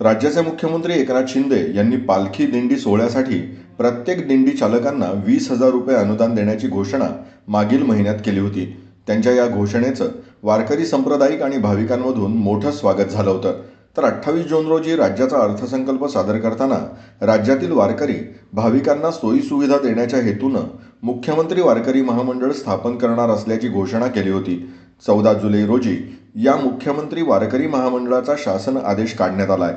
राज्याचे मुख्यमंत्री एकनाथ शिंदे यांनी पालखी दिंडी सोहळ्यासाठी प्रत्येक दिंडी चालकांना वीस हजार रुपये अनुदान देण्याची घोषणा मागील महिन्यात केली होती. त्यांच्या या घोषणेचं वारकरी संप्रदायिक आणि भाविकांमधून मोठं स्वागत झालं होतं. तर अठ्ठावीस जून रोजी राज्याचा अर्थसंकल्प सादर करताना राज्यातील वारकरी भाविकांना सोयीसुविधा देण्याच्या हेतूनं मुख्यमंत्री वारकरी महामंडळ स्थापन करणार असल्याची घोषणा केली होती. चौदा जुलै रोजी या मुख्यमंत्री वारकरी महामंडळाचा शासन आदेश काढण्यात आला आहे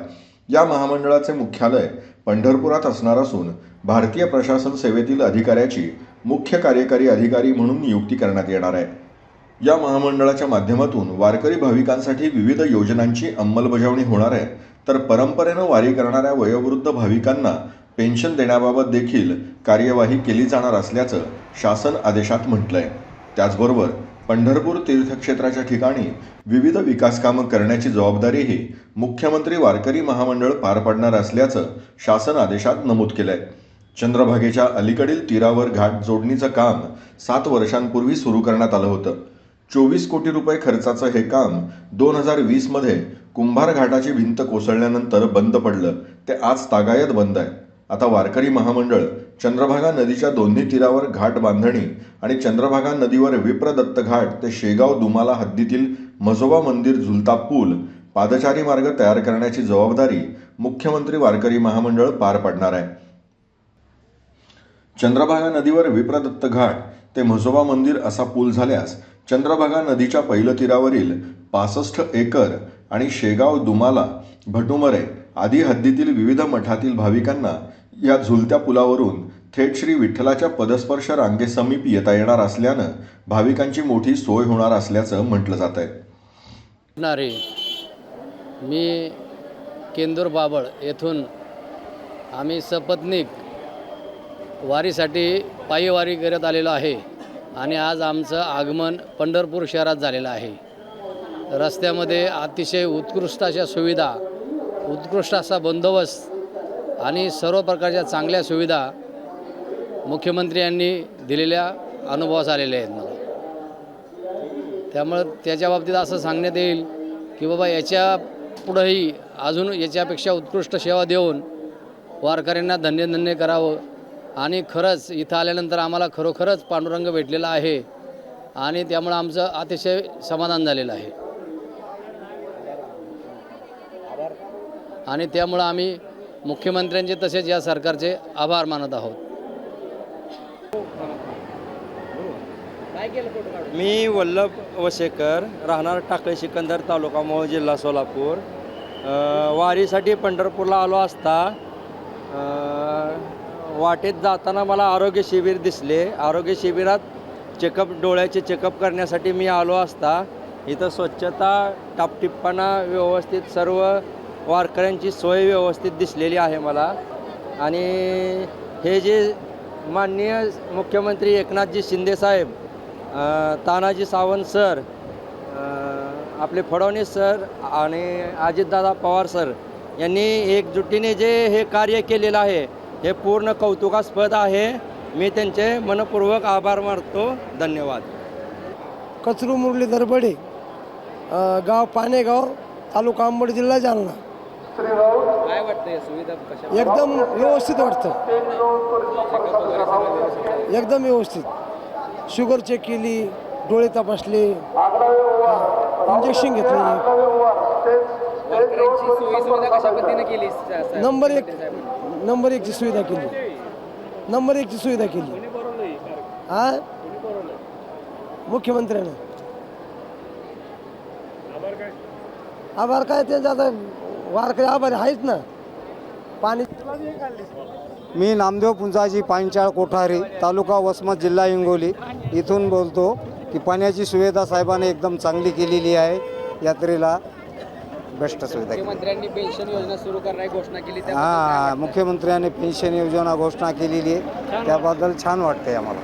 या महामंडळाचे मुख्यालय पंढरपुरात असणार असून भारतीय प्रशासन सेवेतील अधिकाऱ्याची मुख्य कार्यकारी अधिकारी म्हणून नियुक्ती करण्यात येणार आहे. या महामंडळाच्या माध्यमातून वारकरी भाविकांसाठी विविध योजनांची अंमलबजावणी होणार आहे. तर परंपरेनं वारी करणाऱ्या वयोवृद्ध भाविकांना पेन्शन देण्याबाबत देखील कार्यवाही केली जाणार असल्याचं शासन आदेशात म्हटलंय. त्याचबरोबर पंढरपूर तीर्थक्षेत्राच्या ठिकाणी विविध विकासकामं करण्याची जबाबदारीही मुख्यमंत्री वारकरी महामंडळ पार पाडणार असल्याचं शासन आदेशात नमूद केलंय. चंद्रभागेच्या अलीकडील तीरावर घाट जोडणीचं काम सात वर्षांपूर्वी सुरू करण्यात आलं होतं. चोवीस कोटी रुपये खर्चाचं हे काम दोन हजार वीसमध्ये कुंभार घाटाची भिंत कोसळल्यानंतर बंद पडलं. ते आज तागायत बंद आहे. आता वारकरी महामंडळ चंद्रभागा नदीच्या दोन्ही तीरावर घाट बांधणी आणि चंद्रभागा नदीवर विप्रदत्त घाट ते शेगाव दुमाला हद्दीतील मजोबा मंदिर झुलता पूल पादचारी मार्ग तयार करण्याची जबाबदारी मुख्यमंत्री वारकरी महामंडळ पार पाडणार आहे. चंद्रभागा नदीवर विप्रदत्त घाट ते म्हसोबा मंदिर असा पूल झाल्यास चंद्रभागा नदीच्या पहिलं तीरावरील पासष्ट एकर आणि शेगाव दुमाला भटुमरे आदी हद्दीतील विविध मठातील भाविकांना या झुलत्या पुलावरून थेट श्री विठ्ठलाच्या पदस्पर्श रांगेसमीप येता येणार असल्यानं भाविकांची मोठी सोय होणार असल्याचं म्हटलं जात आहे मी केंदूर बाबळ येथून आम्ही सपत्नीक वारीसाठी पायी वारी करत आलेलो आहे आणि आज आमचं आगमन पंढरपूर शहरात झालेलं आहे. रस्त्यामध्ये अतिशय उत्कृष्ट अशा सुविधा उत्कृष्ट असा बंदोबस्त आणि सर्व प्रकारच्या चांगल्या सुविधा मुख्यमंत्री यांनी दिलेल्या अनुभवास आलेल्या आहेत मला. त्यामुळं त्याच्या बाबतीत असं सांगण्यात येईल की बाबा याच्या पुढंही अजून याच्यापेक्षा उत्कृष्ट सेवा देऊन वारकऱ्यांना धन्य धन्य करावं. आणि खरंच इथं आल्यानंतर आम्हाला खरोखरच पांडुरंग भेटलेला आहे आणि त्यामुळं आमचं अतिशय समाधान झालेलं आहे. आणि त्यामुळं आम्ही मुख्यमंत्र्यांचे तसेच या सरकारचे आभार मानत आहोत. मी वल्लभ वसेकर राहणार टाकळे सिकंदर तालुका मोह जिल्हा सोलापूर. वारीसाठी पंढरपूरला आलो असता वाटेत जाताना मला आरोग्य शिबिर दिसले. आरोग्य शिबिरात चेकअप डोळ्याचे चेकअप करण्यासाठी मी आलो असता. इथं स्वच्छता टापटिप्पणा व्यवस्थित सर्व वारकऱ्यांची सोय व्यवस्थित दिसलेली आहे मला. आणि हे जे माननीय मुख्यमंत्री एकनाथजी शिंदेसाहेब तानाजी सावंत सर आपले फडणवीस सर आणि अजितदादा पवार सर यांनी एकजुटीने जे हे कार्य केलेलं आहे हे पूर्ण कौतुकास्पद आहे. मी त्यांचे मनपूर्वक आभार मानतो. धन्यवाद. कचरू मुरलीधर बडे गाव पानेगाव तालुका अंबड जिल्हा जालना. एकदम व्यवस्थित वाटतं. एकदम व्यवस्थित. शुगर चेक केली डोळे तपासले. इंजेक्शन घेतले नंबर एक नंबर एकची सुविधा केली. नंबर एकची सुविधा केली. हा मुख्यमंत्र्यानं. आभार काय? त्यांचा आता वारकरी आभारी आहेच ना. पाणी मी नामदेव पुंजाजी पांचाळ कोठारी तालुका वसमत जिल्हा हिंगोली. इथून बोलतो की पाण्याची सुविधा साहेबांनी एकदम चांगली केलेली आहे. यात्रेला बेस्ट सुविधा मुख्यमंत्र्यांनी पेन्शन योजना सुरू करण्याची घोषणा केली हां मुख्यमंत्र्यांनी पेन्शन योजना घोषणा केलेली आहे. त्याबद्दल छान वाटते आम्हाला.